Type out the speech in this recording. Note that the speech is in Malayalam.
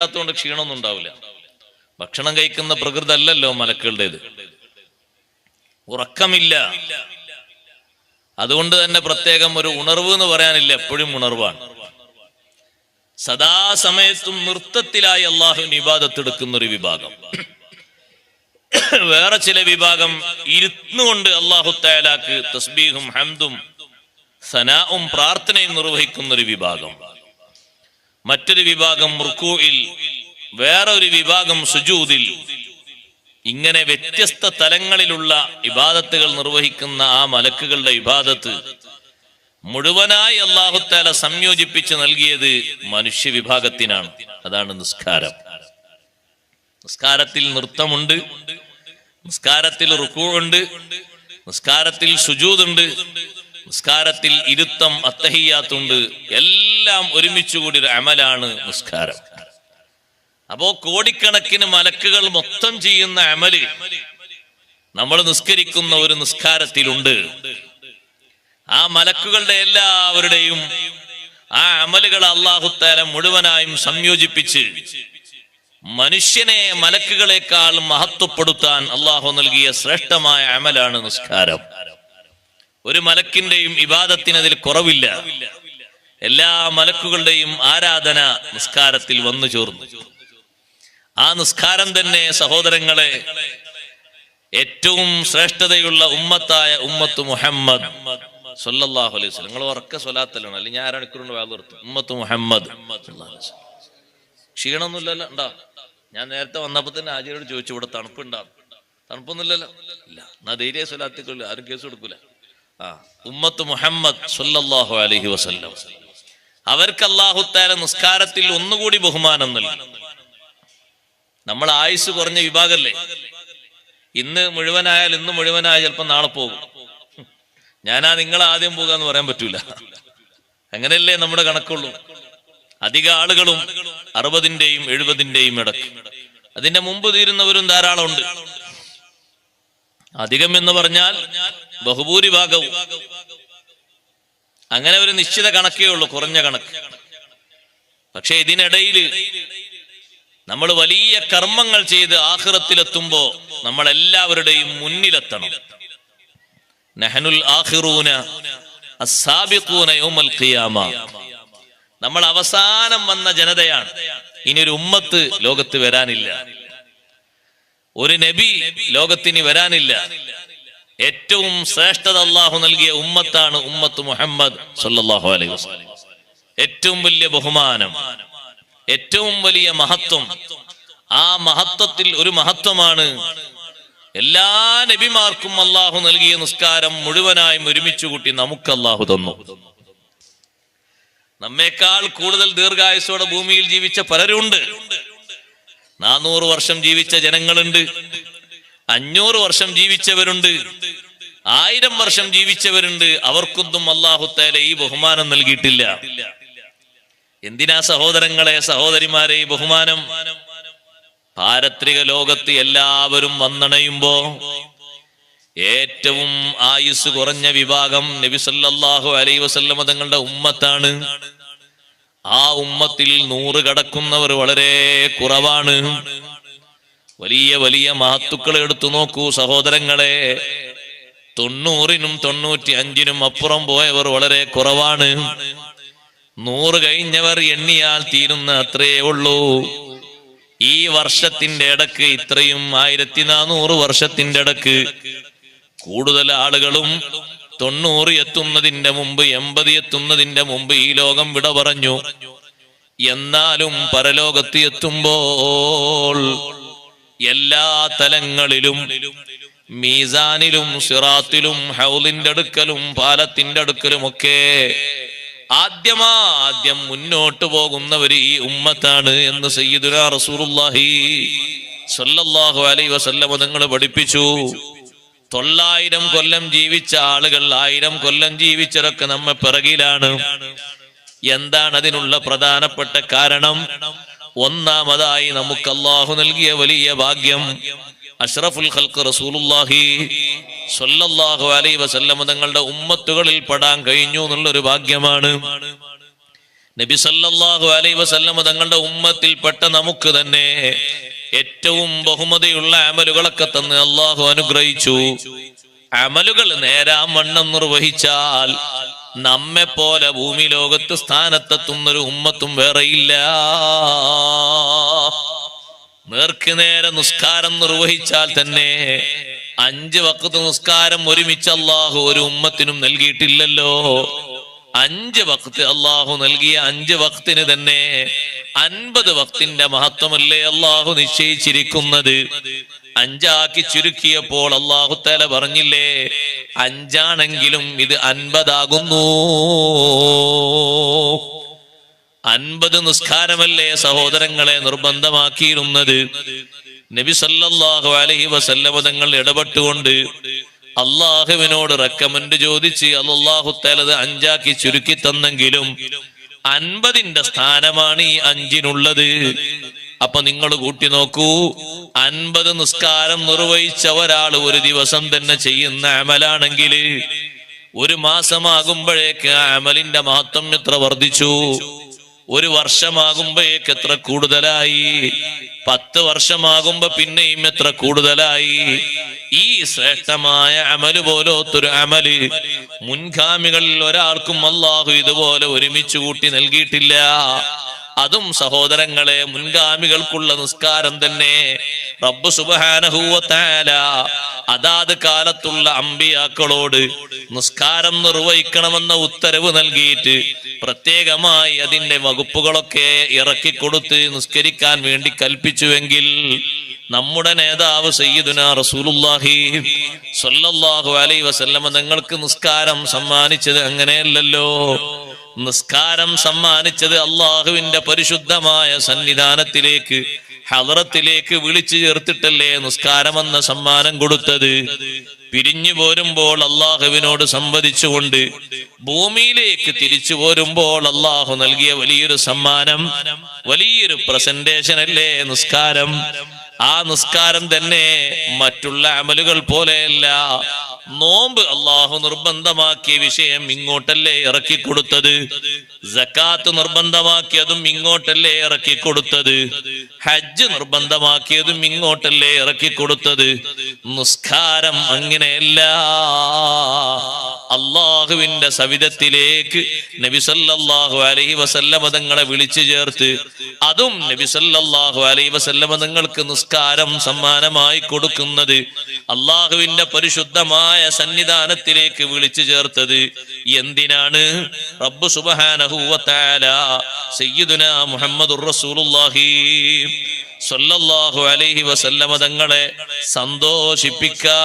ഇല്ലാത്തതുകൊണ്ട് ക്ഷീണമൊന്നും ഉണ്ടാവില്ല. ഭക്ഷണം കഴിക്കുന്ന പ്രകൃതി അല്ലല്ലോ മലക്കുകളുടേത് ഉറക്കമില്ല. അതുകൊണ്ട് തന്നെ പ്രത്യേകം ഒരു ഉണർവ് എന്ന് പറയാനില്ല എപ്പോഴും ഉണർവാണ്. സദാസമയത്തും നൃത്തത്തിലായി അള്ളാഹുവിന് ഇബാദത്തെടുക്കുന്ന ഒരു വിഭാഗം. വേറെ ചില വിഭാഗം ഇരുന്നുകൊണ്ട് അള്ളാഹു തയാലാക്ക് തസ്ബീഹും ഹംദും സനാവും പ്രാർത്ഥനയും നിർവഹിക്കുന്ന ഒരു വിഭാഗം. മറ്റൊരു വിഭാഗം റുക്കൂയിൽ വേറെ ഒരു വിഭാഗം സുജൂതിൽ ഇങ്ങനെ വ്യത്യസ്ത തലങ്ങളിലുള്ള ഇബാദത്തുകൾ നിർവഹിക്കുന്ന ആ മലക്കുകളുടെ ഇബാദത്ത് മുഴുവനായി അള്ളാഹുത്താല സംയോജിപ്പിച്ച് നൽകിയത് മനുഷ്യ വിഭാഗത്തിനാണ്. അതാണ് നിസ്കാരം. നിസ്കാരത്തിൽ നൃത്തമുണ്ട് നിസ്കാരത്തിൽ റുക്കുണ്ട് നിസ്കാരത്തിൽ സുജൂതുണ്ട് നിസ്കാരത്തിൽ ഇരുത്തം അത്തഹിയാത്തുണ്ട്. എല്ലാം ഒരുമിച്ച് കൂടി ഒരു അമലാണ് നിസ്കാരം. അപ്പോ കോടിക്കണക്കിന് മലക്കുകൾ മൊത്തം ചെയ്യുന്ന അമൽ നമ്മൾ നിസ്കരിക്കുന്ന ഒരു നിസ്കാരത്തിലുണ്ട്. ആ മലക്കുകളുടെ എല്ലാവരുടെയും ആ അമലുകൾ അള്ളാഹുത്താല മുഴുവനായും സംയോജിപ്പിച്ച് മനുഷ്യനെ മലക്കുകളെക്കാൾ മഹത്വപ്പെടുത്താൻ അള്ളാഹു നൽകിയ ശ്രേഷ്ഠമായ അമലാണ് നിസ്കാരം. ഒരു മലക്കിന്റെയും ഇബാദത്തിന് അതിൽ കുറവില്ല. എല്ലാ മലക്കുകളുടെയും ആരാധന നിസ്കാരത്തിൽ വന്നു ചേർന്നു. ആ നിസ്കാരം തന്നെ സഹോദരങ്ങളെ ഏറ്റവും ശ്രേഷ്ഠതയുള്ള ഉമ്മത്തായ ഉമ്മത്ത് മുഹമ്മദ് സൊല്ലാഹു അലൈഹി വസല്ലം. നിങ്ങൾ ഉറക്ക സ്വലാത്തലാണ് അല്ലെങ്കിൽ ഞാൻ അരമണിക്കൂറിന് വേല നിർത്തും. ഉമ്മത്ത് മുഹമ്മദ് ക്ഷീണമൊന്നുമില്ലല്ലോ? ഉണ്ടാ? ഞാൻ നേരത്തെ വന്നപ്പോ തന്നെ ആചാര്യോട് ചോദിച്ചു ഇവിടെ തണുപ്പുണ്ടാവും തണുപ്പൊന്നുമില്ലല്ലോ. ഇല്ല. എന്നാ ധൈര്യ സ്വലാത്തിക്കൊള്ളു. ആരും കേസ് കൊടുക്കൂല. ഉമ്മത്ത് മുഹമ്മദ് സല്ലല്ലാഹു അലൈഹി വസല്ലം. അവർക്ക് അള്ളാഹുത്താല നിസ്കാരത്തിൽ ഒന്നുകൂടി ബഹുമാനം നൽകി. നമ്മൾ ആയുസ് കുറഞ്ഞ വിഭാഗല്ലേ? ഇന്ന് മുഴുവനായാൽ ഇന്ന് മുഴുവനായാൽ ചിലപ്പോൾ നാളെ പോകും. ഞാനാ നിങ്ങൾ ആദ്യം പോകാന്ന് പറയാൻ പറ്റൂല. അങ്ങനെയല്ലേ നമ്മുടെ കണക്കുള്ളൂ. അധിക ആളുകളും അറുപതിന്റെയും എഴുപതിന്റെയും ഇടയ്ക്ക്. അതിന്റെ മുമ്പ് തീരുന്നവരും ധാരാളം ഉണ്ട് അധികം എന്ന് പറഞ്ഞാൽ ബഹുഭൂരിഭാഗവും. അങ്ങനെ ഒരു നിശ്ചിത കണക്കേ ഉള്ളൂ കുറഞ്ഞ കണക്ക്. പക്ഷെ ഇതിനിടയിൽ നമ്മൾ വലിയ കർമ്മങ്ങൾ ചെയ്ത് ആഹ്റത്തിലെത്തുമ്പോ നമ്മൾ എല്ലാവരുടെയും മുന്നിലെത്തണം. നെഹനുൽ യൗമൽ ഖിയാമ. നമ്മൾ അവസാനം വന്ന ജനതയാണ്. ഇനി ഒരു ഉമ്മത്ത് ലോകത്ത് വരാനില്ല. ഒരു നബി ലോകത്തിന് വരാനില്ല. ഏറ്റവും ശ്രേഷ്ഠത അള്ളാഹു നൽകിയ ഉമ്മത്താണ് ഉമ്മത്ത് മുഹമ്മദ് സല്ലാഹു അലൈഹി ഏറ്റവും വലിയ ബഹുമാനം ഏറ്റവും വലിയ മഹത്വം. ആ മഹത്വത്തിൽ ഒരു മഹത്വമാണ് എല്ലാ നബിമാർക്കും അള്ളാഹു നൽകിയ നിസ്കാരം മുഴുവനായും ഒരുമിച്ച് കൂട്ടി നമുക്ക് അള്ളാഹു തന്നു. നമ്മേക്കാൾ കൂടുതൽ ദീർഘായുസോടെ ഭൂമിയിൽ ജീവിച്ച പലരുണ്ട്. നാനൂറ് വർഷം ജീവിച്ച ജനങ്ങളുണ്ട്. അഞ്ഞൂറ് വർഷം ജീവിച്ചവരുണ്ട്. ആയിരം വർഷം ജീവിച്ചവരുണ്ട്. അവർക്കൊന്നും അള്ളാഹുത്തേല ഈ ബഹുമാനം നൽകിയിട്ടില്ല. എന്തിനാ സഹോദരങ്ങളെ സഹോദരിമാരെ ഈ ബഹുമാനം? പാരത്രിക ലോകത്ത് എല്ലാവരും വന്നണയുമ്പോ ഏറ്റവും ആയുസ് കുറഞ്ഞ വിഭാഗം നബിസല്ലാഹു വസല്ലമ തങ്ങളുടെ ഉമ്മത്താണ്. ആ ഉമ്മത്തിൽ നൂറ് കടക്കുന്നവർ വളരെ കുറവാണ്. വലിയ വലിയ മഹത്തുക്കൾ എടുത്തു നോക്കൂ സഹോദരങ്ങളെ. തൊണ്ണൂറിനും തൊണ്ണൂറ്റി അഞ്ചിനും അപ്പുറം പോയവർ വളരെ കുറവാണ്. നൂറ് കഴിഞ്ഞവർ എണ്ണിയാൽ തീരുന്ന അത്രയേ ഉള്ളൂ. ഈ വർഷത്തിന്റെ ഇടയ്ക്ക് ഇത്രയും ആയിരത്തി നാനൂറ് വർഷത്തിന്റെ ഇടയ്ക്ക് കൂടുതൽ ആളുകളും തൊണ്ണൂറ് എത്തുന്നതിന്റെ മുമ്പ് എൺപത് എത്തുന്നതിന്റെ മുമ്പ് ഈ ലോകം വിട പറഞ്ഞു. എന്നാലും പരലോകത്ത് എത്തുമ്പോൾ എല്ലാ തലങ്ങളിലും മീസാനിലും സിറാത്തിലും ഹൗലിന്റെ അടുക്കലും പാലത്തിന്റെ അടുക്കലും ഒക്കെ ആദ്യമാദ്യം മുന്നോട്ട് പോകുന്നവർ ഈ ഉമ്മത്താണ് എന്ന് സയ്യിദുല റസൂറുല്ലാഹി സ്വല്ലല്ലാഹു അലൈ വസല്ലം തങ്ങൾ പഠിപ്പിച്ചു. തൊള്ളായിരം കൊല്ലം ജീവിച്ച ആളുകൾ ആയിരം കൊല്ലം ജീവിച്ചതൊക്കെ നമ്മെ പിറകിലാണ്. എന്താണ് അതിനുള്ള പ്രധാനപ്പെട്ട കാരണം? ഒന്നാമതായി നമുക്ക് അള്ളാഹു നൽകിയ വലിയ ഭാഗ്യം. അഷ്റഫുൽ ഖൽക്ക് റസൂലുള്ളാഹി സ്വല്ലല്ലാഹു അലൈഹി വസല്ലമ തങ്ങളുടെ ഉമ്മത്തുകളിൽ പെടാൻ കഴിഞ്ഞു എന്നുള്ളൊരു ഭാഗ്യമാണ്. നബി സല്ലല്ലാഹു അലൈഹി വസല്ലമ തങ്ങളുടെ ഉമ്മത്തിൽപ്പെട്ട നമുക്ക് തന്നെ ഏറ്റവും ബഹുമതിയുള്ള അമലുകളൊക്കെ തന്ന് അള്ളാഹു അനുഗ്രഹിച്ചു. അമലുകൾ നേരാ വണ്ണം നിർവഹിച്ചാൽ നമ്മെ പോലെ ഭൂമി ലോകത്ത് സ്ഥാനത്തെത്തുന്നൊരു ഉമ്മത്തും വേറെയില്ല. നേർക്ക് നേരെ നിസ്കാരം നിർവഹിച്ചാൽ തന്നെ അഞ്ച് വക്കത്ത് നിസ്കാരം ഒരുമിച്ച് അള്ളാഹു ഒരു ഉമ്മത്തിനും നൽകിയിട്ടില്ലല്ലോ. അഞ്ച് വക്ത് അള്ളാഹു നൽകിയ അഞ്ച് വക്തിന് തന്നെ അൻപത് വക്തിന്റെ മഹത്വമല്ലേ അള്ളാഹു നിശ്ചയിച്ചിരിക്കുന്നത്? അഞ്ചാക്കി ചുരുക്കിയപ്പോൾ അള്ളാഹു തല പറഞ്ഞില്ലേ അഞ്ചാണെങ്കിലും ഇത് അൻപതാകുന്നു. അൻപത് നിസ്കാരമല്ലേ സഹോദരങ്ങളെ നിർബന്ധമാക്കിയിരുന്നത്? നബി സല്ലല്ലാഹു അലൈഹി വസല്ലവതങ്ങൾ ഇടപെട്ടുകൊണ്ട് അള്ളാഹുവിനോട് റെക്കമെന്റ് ചോദിച്ച് അള്ളാഹു തലത് അഞ്ചാക്കി ചുരുക്കി തന്നെങ്കിലും അൻപതിന്റെ സ്ഥാനമാണ് ഈ അഞ്ചിനുള്ളത്. അപ്പൊ നിങ്ങൾ കൂട്ടി നോക്കൂ അൻപത് നിസ്കാരം നിർവഹിച്ച ഒരാൾ ഒരു ദിവസം തന്നെ ചെയ്യുന്ന അമലാണെങ്കിൽ ഒരു മാസമാകുമ്പോഴേക്ക് ആ അമലിന്റെ മഹത്വം എത്ര വർദ്ധിച്ചു? ഒരു വർഷമാകുമ്പോഴേക്ക് എത്ര കൂടുതലായി? പത്ത് വർഷമാകുമ്പോ പിന്നെയും എത്ര കൂടുതലായി? ഈ ശ്രേഷ്ഠമായ അമൽ പോലോത്തൊരു അമൽ. മുൻഗാമികളിൽ ഒരാൾക്കും അള്ളാഹു ഇതുപോലെ ഒരുമിച്ച് കൂട്ടി നൽകിയിട്ടില്ല. അതും സഹോദരങ്ങളെ മുൻഗാമികൾക്കുള്ള നിസ്കാരം തന്നെ. റബ്ബ് സുബാനഹൂവത്താല അതാത് കാലത്തുള്ള അമ്പിയാക്കളോട് നിസ്കാരം നിർവഹിക്കണമെന്ന ഉത്തരവ് നൽകിയിട്ട് പ്രത്യേകമായി അതിന്റെ വകുപ്പുകളൊക്കെ ഇറക്കി ഇറക്കിക്കൊടുത്ത് നിസ്കരിക്കാൻ വേണ്ടി കൽപ്പിച്ചുവെങ്കിൽ നമ്മുടെ നേതാവ് സയ്യിദുന റസൂലുല്ലാഹി സ്വല്ലല്ലാഹു അലൈഹി വസല്ലമ നിങ്ങൾക്ക് നിസ്കാരം സമ്മാനിച്ചത് അങ്ങനെയല്ലല്ലോ. നിസ്കാരം സമ്മാനിച്ചത് അള്ളാഹുവിന്റെ പരിശുദ്ധമായ സന്നിധാനത്തിലേക്ക് ഹലറത്തിലേക്ക് വിളിച്ചു ചേർത്തിട്ടല്ലേ നിസ്കാരമെന്ന സമ്മാനം കൊടുത്തത്? പിരിഞ്ഞു പോരുമ്പോൾ അള്ളാഹുവിനോട് സംവദിച്ചുകൊണ്ട് ഭൂമിയിലേക്ക് തിരിച്ചു പോരുമ്പോൾ അള്ളാഹു നൽകിയ വലിയൊരു സമ്മാനം വലിയൊരു പ്രസന്റേഷൻ അല്ലേ നിസ്കാരം? ആ നിസ്കാരം തന്നെ മറ്റുള്ള അമലുകൾ പോലെയല്ല. നോമ്പ് അള്ളാഹു നിർബന്ധമാക്കിയ വിഷയം ഇങ്ങോട്ടല്ലേ ഇറക്കി കൊടുത്തത് ജക്കാത്ത് നിർബന്ധമാക്കിയതും ഇങ്ങോട്ടല്ലേ ഇറക്കി കൊടുത്തത് ഹജ്ജ് നിർബന്ധമാക്കിയതും ഇങ്ങോട്ടല്ലേ ഇറക്കി കൊടുത്തത് നിസ്കാരം അങ്ങനെയല്ല. അള്ളാഹുവിന്റെ സവിധത്തിലേക്ക് നബിസല്ലാഹു അലൈഹി വസല്ലമ തങ്ങളെ വിളിച്ചു ചേർത്ത്. അതും നബിസല്ലാഹു അലൈഹി വസല്ലമ തങ്ങൾക്ക് നിസ്കാരം സമ്മാനമായി കൊടുക്കുന്നത് അള്ളാഹുവിന്റെ പരിശുദ്ധമായ സന്നിധാനത്തിലേക്ക് വിളിച്ചു ചേർത്തത്. എന്തിനാണ്? റബ്ബ് സുബ്ഹാനഹു വ തആല സയ്യിദുന മുഹമ്മദുർ റസൂലുള്ളാഹി സല്ലല്ലാഹു അലൈഹി വസല്ലമ തങ്ങളെ സന്തോഷിപ്പിക്കാ.